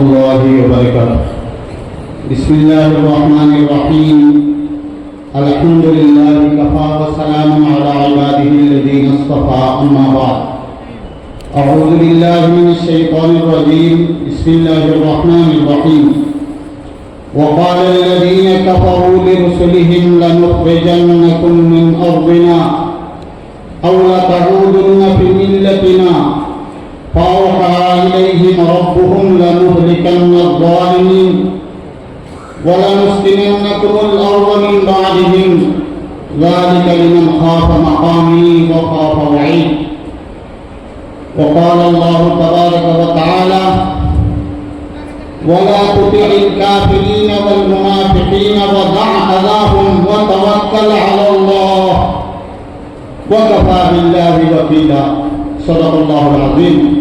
الله وبركاته. بسم الله الرحمن الرحيم. الحمد لله كفى وسلام على عباده الذين اصطفى. أما بعد. أعوذ بالله من الشيطان الرجيم. بسم الله الرحمن الرحيم. وقال الذين كفروا لرسلهم لنخرجنكم من أرضنا أو لتعودن في ملتنا فأوحى إليهم ربهم لنهلكن الظالمين ولنسكننكم الأرض من بعدهم. ذلك لمن خاف مقامي وخاف وعيد. وقال الله تبارك وتعالى ولا تطع الكافرين والمنافقين ودع أذاهم وتوكل على الله. وكفى بالله وكيلا. صدق الله العظيم.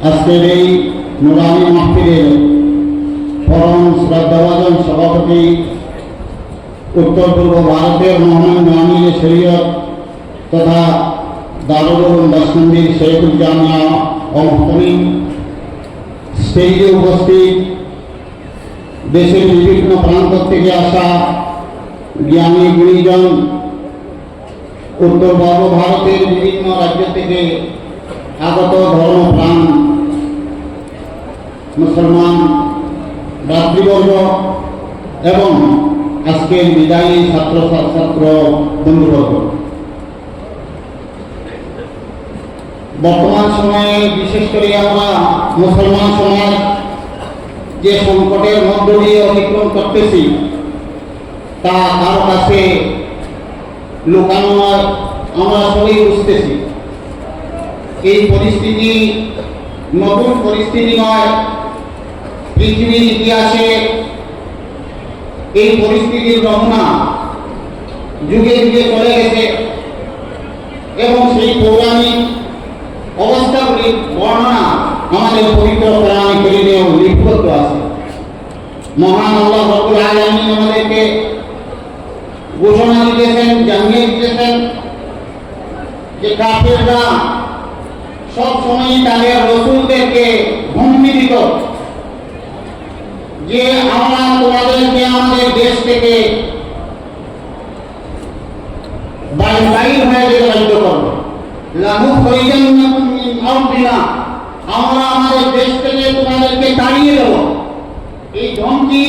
আজকের এই নুরানি মাহফিলের পরম শ্রদ্ধাভাজন সভাপতি উত্তর পূর্ব ভারতের মহামান্য আমির শরীয়ত তথা দারুল উলুম দাসমন্দির শেখুল জামিয়া ও স্টেজে উপস্থিত দেশের বিভিন্ন প্রান্ত থেকে আসা জ্ঞানী গুণীজন উত্তর পূর্ব ভারতের বিভিন্ন রাজ্য থেকে আগত ধর্মপ্রাণ মুসলমান, ভাতৃবর্গ এবং আজকের বিদায়ী ছাত্র ছাত্র বন্ধুবর্গ। বর্তমান সময়ে বিশেষ করে আমরা মুসলমান সমাজ যে সংকটের মধ্য দিয়ে অতিক্রম করতেছি, তা তার কাছে লুকানো আমরা সবাই বুঝতেছি। এই পরিস্থিতি নতুন পরিস্থিতি নয় পৃথিবীর ইতিহাসে এই পরিস্থিতির রমনা যুগে যুগে চলে গেছে এবং সেই পৌরাণিক অবস্থাগুলি বর্ণনা আমাদের পবিত্র কোরআন করিমেও লিপিবদ্ধ আছে। মহান আল্লাহ রব্বুল আলামিন আমাদেরকে ঘোষণা দিতেছেন জানিয়ে দিতেছেন যে কাফেররা সব সময় তাদের রসুলদেরকে হুমকি দিত। যে আমরা তোমাদেরকে আমাদের দেশ থেকে বাইর মিন আমরা আমাদের দেশ থেকে তোমাদেরকে তাড়িয়ে দেব। এই ধমকি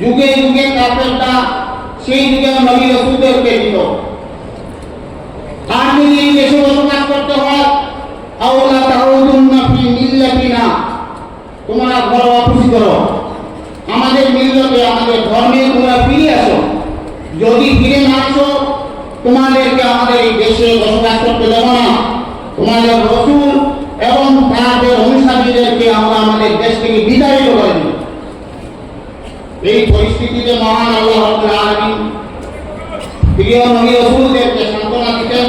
যুগে যুগে কাফেররা সেই যুগে নবী রসুলদেরকে দিত। আর বসবাস করতে হয় আওলা তাউদুন্না ফি মিল্লাতিনা তোমরা ঘর অফিস করো আমাদের মিল্লতে আমাদের ধর্মে তোমরা ফিরে আসো যদি ফিরে না আসো তোমাদেরকে আমাদের এই দেশে বসবাস করতে দেব না তোমাদের রসুল এবং তাদের অনুসারীদেরকে আমরা আমাদের দেশ থেকে বিতাড়িত করে দেব এই পরিস্থিতিতে মহান আল্লাহ রাব্বুল আলামিন প্রিয় নবী রাসূলদেরকে সান্ত্বনা দিতেন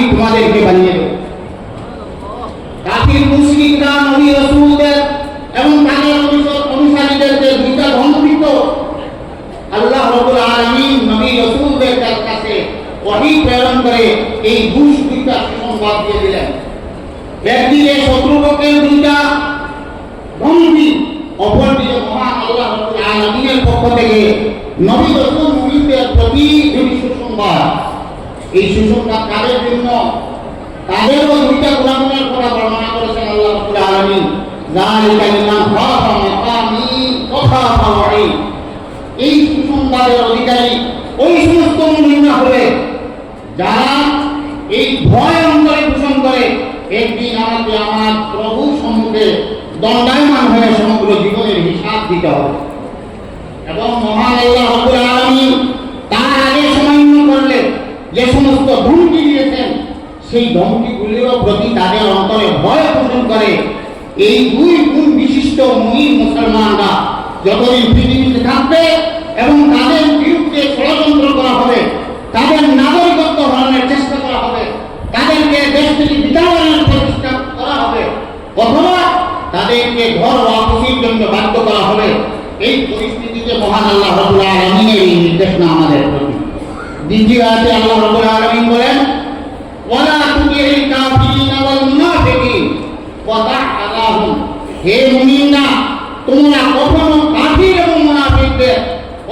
আমি তোমাদেরকে বানিয়ে দেব। কাফির মুশরিকরা নবী রাসূলদের এবং তাদের অনুসর- অনুসারীদেরকে দুইটা দিত আল্লাহ রাব্বুল আলামিন নবী রাসূলদের কাছে ওহী প্রেরণ করে এই দুষ দুইটা সুসংবাদ দিয়ে দিলেন। একদিকে শত্রুপক্ষের দুইটা ধমকি অপরদিকে মহান আল্লাহ রাব্বুল আলামিনের পক্ষ থেকে নবী রাসূল মুমিনদের প্রতি দুটি সুসংবাদ। এই সুসংবাদ কাদের জন্য? তাদেরও দুইটা গুণাগুণের কথা বর্ণনা করেছেন আল্লাহ রাব্বুল আলামিন। যালিকা লিমান খাফা মাকামি ওয়া খাফা ওয়াঈদ এই সুসংবাদের অধিকারী ওই সমস্ত মুমিনরা হবে যারা এই ভয় অন্তরে পোষণ করে, একদিন আমাকে আমার প্রভু সম্মুখে দণ্ডায়মান হয়ে সমগ্র জীবনের হিসাব দিতে হবে। এবং মহান আল্লাহ রাব্বুল আলামিন তার আগে সামান্য করলে যে ধমকি সেই ধমকিগুলির প্রতি তাদের অন্তরে ভয় পোষণ করে। এই দুই গুণ বিশিষ্ট মুমিন মুসলমানরা যতদিন পৃথিবীতে থাকবে এবং তাদের বিরুদ্ধে ষড়যন্ত্র করা হবে, তাদের নাগরিকত্ব হরণের চেষ্টা করা হবে, তাদেরকে দেশ থেকে বিতাড়নের প্রচেষ্টা করা হবে, অথবা তাদেরকে ঘর ওয়াপসির জন্য বাধ্য করা হবে, এই পরিস্থিতিতে মহান আল্লাহ রবুল আলমিনের এই নির্দেশনা আমাদের প্রতি দ্বিতীয় আছে আল্লাহ রবুল আলমিন বলেন ওয়ালা তুতিল কাফিরিনা ওয়াল মুনাফিকিন ওয়া তা'লাহুম হে মুমিনরা তোমরা কখনো কাফির এবং মুনাফিকদের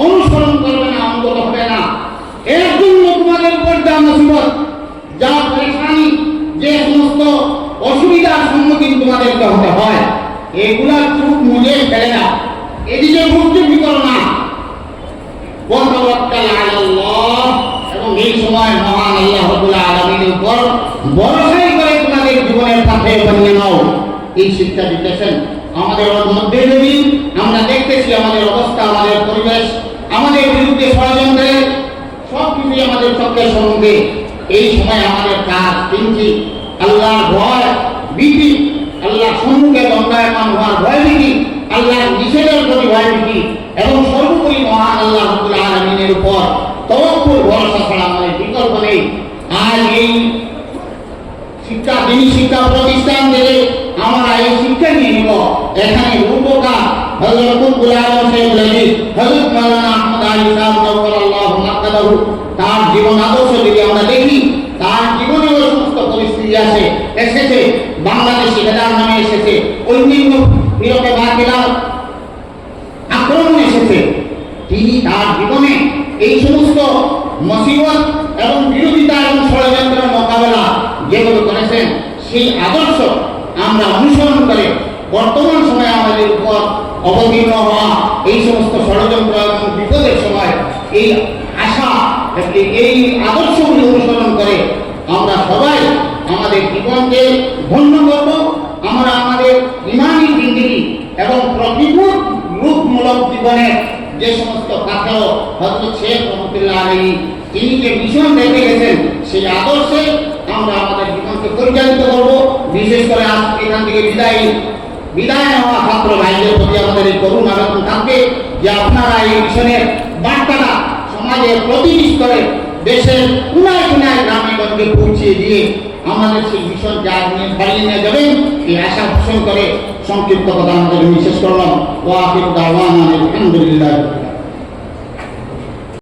অনুসরণ করবে না অন্তত হবে না এর জন্য তোমাদের উপর যা মুসিবত যা পরেশানি যে সমস্ত অসুবিধার সম্মুখীন তোমাদেরকে হতে হয় এগুলা চুপ মুজে ফেলে না এদিকে মুক্তি করো না ওয়াতাওয়াক্কাল আলাল্লাহ এবং এই সময় মহান আল্লাহ আলামিনের উপর ভরসাই করে তোমাদের জীবনের পথে বানিয়ে নাও। এই শিক্ষা দিতেছেন আমাদের মধ্যে যদি আমরা দেখতেছি আমাদের অবস্থা, আমাদের পরিবেশ, আমাদের বিরুদ্ধে ষড়যন্ত্রের সব কিছুই আমাদের চোখের সম্মুখে, এই সময় আমাদের কাজ তিনটি। আল্লাহর ভয় ভীতি আল্লাহ সম্মুখে দণ্ডায়মান হওয়ার ভয় ভীতি, আল্লাহর নিষেধের প্রতি ভয় ভীতি, এবং সর্বোপরি মহান আল্লাহ রব্বুল আলমিনের উপর তবক্কুর ভরসা আজ এই শিক্ষা দিনী শিক্ষা প্রতিষ্ঠান থেকে আমরা এই শিক্ষা নিয়ে নিব। এখানে রূপকার হযরত গুলাম শেখ লজিদ হযরত মাওলানা আহমদ আলী সাহেব নওয়াল্লাহু মাক্কাদাহু তার জীবন আদর্শ যদি আমরা দেখি, তার জীবনে সমস্ত পরিস্থিতি আছে। এসেছে, বাংলাদেশে হেদার নামে এসেছে অন্যান্য বাকিলা আক্রমণ এসেছে। তিনি তার জীবনে এই সমস্ত মুসিবত এবং বিরোধিতা এবং ষড়যন্ত্রের মোকাবেলা যেগুলো করেছেন সেই আদর্শ আমরা অনুসরণ করে বর্তমান সময়ে আমাদের উপর অবতীর্ণ হওয়া এই সমস্ত ষড়যন্ত্র এবং বিপদের সময় এই আশা এই- আদর্শগুলি অনুসরণ করে আমরা সবাই আমাদের জীবনকে ধন্য করব। আমরা আমাদের ইমানি জিন্দিগি এবং প্রতিকূল রূপমূলক জীবনের যে সমস্ত কাঠাও হয়তো শেখ রহমতুল্লাহ আলী তিনি যে ভীষণ রেখে গেছেন, সেই আদর্শে আমরা আমাদের জীবনকে পরিচালিত করে এখান থেকে বিদায়। বিদায় নেওয়া ছাত্র ভাইদের প্রতি আমাদের এই করুণ থাকবে যে আপনারা এই মিশনের বার্তাটা সমাজের প্রতিটি স্তরে দেশের কোনায় কোনায় গ্রামে গঞ্জে পৌঁছিয়ে দিয়ে আমাদের সেই মিশন যা নিয়ে বাড়িয়ে নিয়ে যাবেন, এই আশা পোষণ করে সংক্ষিপ্ত কথা আমাদের বিশেষ করলাম। ও দাওয়ান আলহামদুলিল্লাহ।